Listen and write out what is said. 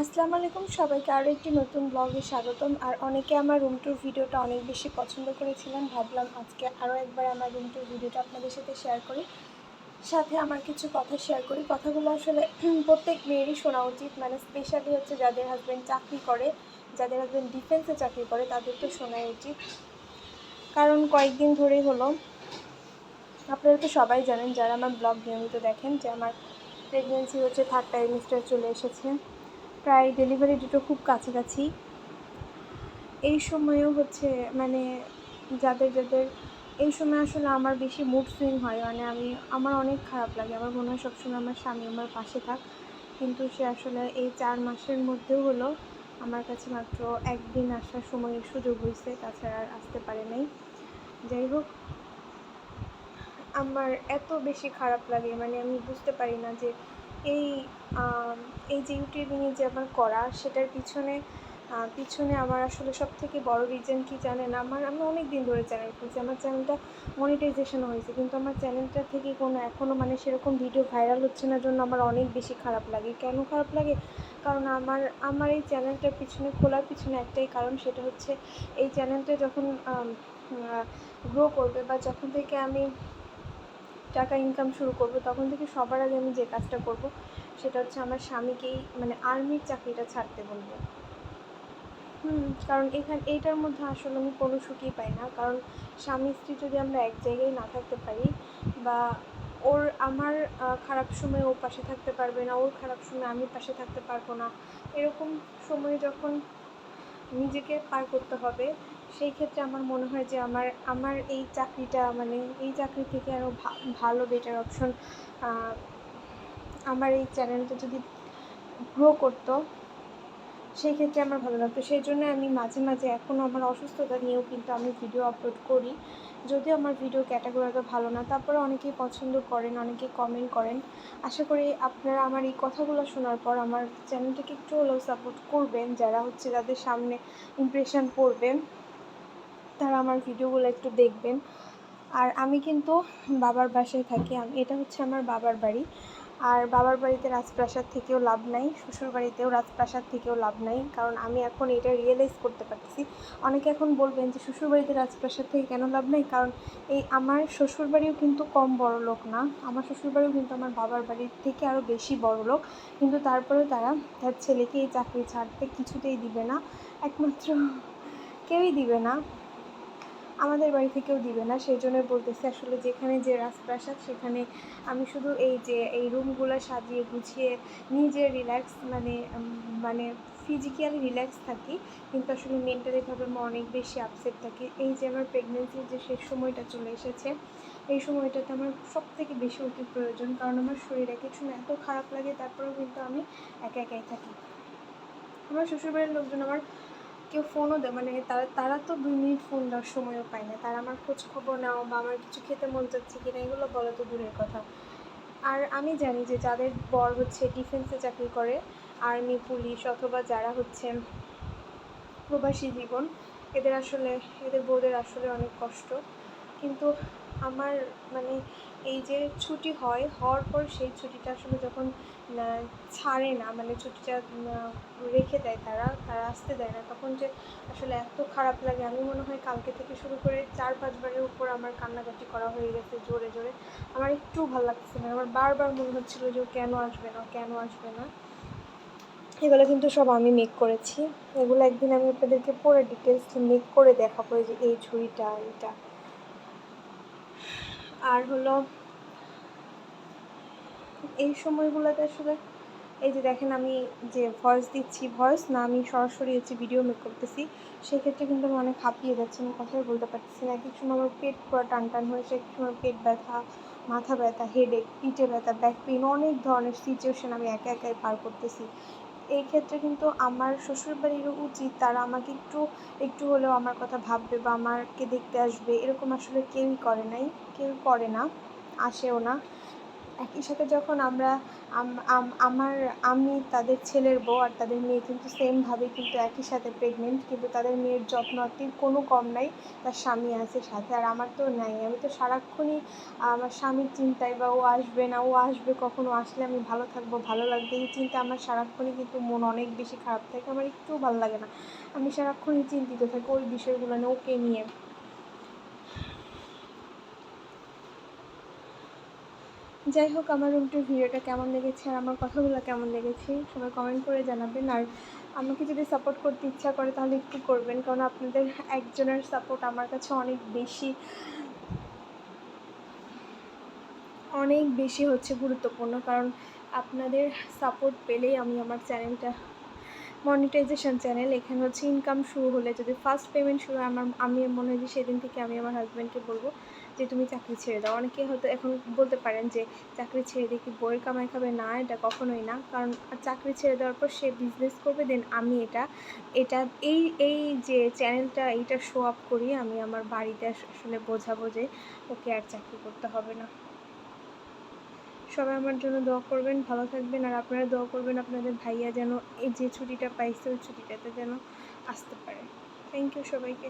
আসসালামু আলাইকুম সবাইকে আরও একটি নতুন ব্লগে স্বাগতম। আর অনেকে আমার রুম ট্যুর ভিডিওটা অনেক বেশি পছন্দ করেছিলেন, ভাবলাম আজকে আরও একবার আমার রুম ট্যুর ভিডিওটা আপনাদের সাথে শেয়ার করি। সাথে আমার কিছু কথা শেয়ার করি। কথাগুলো আসলে প্রত্যেক মেয়েরই শোনা উচিত মানে স্পেশালি হচ্ছে যাদের হাজব্যান্ড চাকরি করে, যাদের হাজব্যান্ড ডিফেন্সে চাকরি করে, তাদের তো শোনাই উচিত। কারণ কয়েকদিন ধরেই হলো, আপনারা তো সবাই জানেন, যারা আমার ব্লগ নিয়মিত দেখেন, যে আমার প্রেগনেন্সি হচ্ছে থার্ড ট্রাইমিস্টার চলে এসেছে। প্রায় ডেলিভারি ডেটও খুব কাছাকাছি। এই সময়েও হচ্ছে মানে যাদের যাদের, এই সময় আসলে আমার বেশি মুড সুইং হয়। মানে আমি, আমার অনেক খারাপ লাগে। আমার মনে হয় সবসময় আমার স্বামী আমার পাশে থাক। কিন্তু সে আসলে এই চার মাসের মধ্যেও হলো, আমার কাছে মাত্র একদিন আসার সময় সুযোগ হয়েছে। তাছাড়া আর আসতে পারে নাই। যাই হোক, আমার এত বেশি খারাপ লাগে। মানে আমি বুঝতে পারি না যে এই এই যে ইউটিউবিংয়ে যে আমার করা, সেটার পিছনে পিছনে আমার আসলে সব থেকে বড় রিজন কি জানেন? আমার, আমি অনেক দিন ধরে চ্যানেল করছি আমার চ্যানেলটা মনিটাইজেশন হয়েছে, কিন্তু আমার চ্যানেলটা থেকে কোনো এখনও মানে সেরকম ভিডিও ভাইরাল হচ্ছে না, জন্য আমার অনেক বেশি খারাপ লাগে। কেন খারাপ লাগে? কারণ আমার আমার এই চ্যানেলটার পিছনে, খোলার পিছনে একটাই কারণ, সেটা হচ্ছে এই চ্যানেলটা যখন গ্রো করবে বা যখন থেকে আমি টাকা ইনকাম শুরু করব, তখন থেকে সবার আগে আমি যে কাজটা করব, সেটা হচ্ছে আমার স্বামীকেই মানে আর্মির চাকরিটা ছাড়তে বলব। হুম, কারণ এখানে, এইটার মধ্যে আসলে আমি কোনো সুখই পাই না। কারণ স্বামী স্ত্রী যদি আমরা এক জায়গায় না থাকতে পারি বা ওর আমার খারাপ সময় ও পাশে থাকতে পারবে না, ওর খারাপ সময় আমি পাশে থাকতে পারব না, এরকম সময় যখন নিজেকে পার করতে হবে সেই ক্ষেত্রে আমার মনে হয় যে আমার আমার এই চাকরিটা মানে এই চাকরি থেকে আরও ভালো বেটার অপশন আমার এই চ্যানেলটা যদি গ্রো করতো, সেই ক্ষেত্রে আমার ভালো লাগতো। সেই জন্য আমি মাঝে মাঝে এখনও আমার অসুস্থতা নিয়েও কিন্তু আমি ভিডিও আপলোড করি। যদিও আমার ভিডিও ক্যাটাগরিটা ভালো না, তারপরে অনেকেই পছন্দ করেন, অনেকেই কমেন্ট করেন। আশা করি আপনারা আমার এই কথাগুলো শোনার পর আমার চ্যানেলটাকে একটু হলেও সাপোর্ট করবেন, যারা হচ্ছে যাদের সামনে ইমপ্রেশন পড়বেন। তারা আমার ভিডিওগুলো একটু দেখবেন। আর আমি কিন্তু বাবার বাসায় থাকি। এটা হচ্ছে আমার বাবার বাড়ি। আর বাবার বাড়িতে রাজপ্রাসাদ থেকেও লাভ নাই, শ্বশুর বাড়িতেও রাজপ্রাসাদ থেকেও লাভ নাই। কারণ আমি এখন এটা রিয়েলাইজ করতে পারছি অনেকে এখন বলবেন যে, শ্বশুর বাড়িতে রাজপ্রাসাদ থেকে কেন লাভ নেই? কারণ এই আমার শ্বশুর বাড়িও কিন্তু কম বড় লোক না। আমার শ্বশুর বাড়িও কিন্তু আমার বাবার বাড়ির থেকে আরও বেশি বড় লোক। কিন্তু তারপরেও তারা তার ছেলেকে এই চাকরি ছাড়তে কিছুতেই দিবে না। একমাত্র কেউই দিবে না। আমাদের বাড়ি থেকেও দিবে না সেই জন্য বলতেছি আসলে যেখানে যে রাজপ্রাসাদ সেখানে আমি শুধু এই যে, এই রুমগুলো সাজিয়ে গুছিয়ে নিজে রিল্যাক্স মানে মানে ফিজিক্যালি রিল্যাক্স থাকি, কিন্তু আসলে মেন্টালিভাবে আমি অনেক বেশি আপসেট থাকি। এই যে আমার প্রেগনেন্সির যে শেষ সময়টা চলে এসেছে, এই সময়টাতে আমার সব থেকে বেশি অতি প্রয়োজন, কারণ আমার শরীরে কিছু না, এত খারাপ লাগে, তারপরেও কিন্তু আমি একা একাই থাকি। আমার শ্বশুরবাড়ির লোকজন আমার কেউ ফোনও দেয় মানে তারা তারা তো দুই মিনিট ফোন দেওয়ার সময়ও পায় না। তারা আমার খোঁজ খবর নেওয়া বা আমার কিছু খেতে মন চাচ্ছে কিনা, এগুলো বলা তো দূরের কথা। আর আমি জানি যে যাদের বর হচ্ছে ডিফেন্সে চাকরি করে আর্মি পুলিশ অথবা যারা হচ্ছে প্রবাসী জীবন, এদের আসলে, এদের বউদের আসলে অনেক কষ্ট। কিন্তু আমার মানে এই যে ছুটি হয়, হওয়ার পর সেই ছুটিটা আসলে যখন ছাড়ে না মানে ছুটিটা রেখে দেয় তারা তারা আসতে দেয় না, তখন যে আসলে এত খারাপ লাগে। আমি মনে হয় কালকে থেকে শুরু করে চার পাঁচবারের উপর আমার কান্নাকাটি করা হয়ে গেছে জোরে জোরে। আমার একটু ভালো লাগছে না, আমার বারবার মনে হচ্ছিল যে কেন আসবে না কেন আসবে না। এগুলো কিন্তু সব আমি মেক করেছি। এগুলো একদিন আমি আপনাদেরকে পরে ডিটেলস মেক করে দেখাবো যে এই ছুরিটা এটা আর হলো এই সময়গুলোতে আসলে এই যে দেখেন আমি যে ভয়েস দিচ্ছি ভয়েস না আমি সরাসরি হচ্ছে ভিডিও মেক করতেছি, সেক্ষেত্রে কিন্তু আমি অনেক হাঁপিয়ে যাচ্ছি, আমি কথাই বলতে পারতেছি না। এক সময় আমার পেট পুরো টান টান হয়েছে এক সময় পেট ব্যথা, মাথা ব্যথা হেডেক পিঠে ব্যথা ব্যাক পেন অনেক ধরনের সিচুয়েশন আমি একা একাই পার করতেছি। এই ক্ষেত্রে কিন্তু আমার শ্বশুরবাড়িরও উচিত তারা আমাকে একটু একটু হলেও আমার কথা ভাববে বা আমাকে দেখতে আসবে। এরকম আসলে কেউই করে নাই, কেউ করে না, আসেও না। একই সাথে যখন আমরা, আম- আম- আমার, আমি তাদের ছেলের বউ আর তাদের মেয়ে কিন্তু সেমভাবে কিন্তু একই সাথে প্রেগনেন্ট কিন্তু তাদের মেয়ের যত্ন যত্নটির কোনো কম নাই, তার স্বামী আছে সাথে আর আমার তো নাই। আমি তো সারাক্ষণই আমার স্বামীর চিন্তায় বা ও আসবে না, ও আসবে কখনো আসলে আমি ভালো থাকব, ভালো লাগবে এই চিন্তা আমার সারাক্ষণই কিন্তু মন অনেক বেশি খারাপ থাকে, আমার একটুও ভালো লাগে না। আমি সারাক্ষণই চিন্তিত থাকি ওই বিষয়গুলো নিয়ে, ওকে নিয়ে। যাই হোক, আমার রুমটির ভিডিওটা কেমন লেগেছে আর আমার কথাগুলো কেমন লেগেছে সবাই কমেন্ট করে জানাবেন। আর আমাকে যদি সাপোর্ট করতে ইচ্ছা করে তাহলে একটু করবেন, কারণ আপনাদের একজনের সাপোর্ট আমার কাছে অনেক বেশি অনেক বেশি হচ্ছে গুরুত্বপূর্ণ। কারণ আপনাদের সাপোর্ট পেলেই আমি আমার চ্যানেলটা মনিটাইজেশন চ্যানেল এখানে হচ্ছে ইনকাম শুরু হলে, যদি ফার্স্ট পেমেন্ট শুরু হয়, আমার, আমি মনে হয় যে সেদিন থেকে আমি আমার হাজব্যান্ডকে বলব যে তুমি চাকরি ছেড়ে দাও। অনেকে হয়তো এখন বলতে পারেন যে চাকরি ছেড়ে দিয়ে কি বইয়ের কামাই খাবে? না, এটা কখনোই না। কারণ চাকরি ছেড়ে দেওয়ার পর সে বিজনেস করবে দেন আমি এটা এটা, এই এই যে চ্যানেলটা এইটা শো আপ করি আমি আমার বাড়িতে আসলে বোঝাবো যে ওকে আর চাকরি করতে হবে না। সবাই আমার জন্য দোয়া করবেন, ভালো থাকবেন। আর আপনারা দোয়া করবেন আপনাদের ভাইয়া যেন এই যে ছুটিটা পাইছে, ওই ছুটিটাতে যেন আসতে পারে। থ্যাংক ইউ সবাইকে।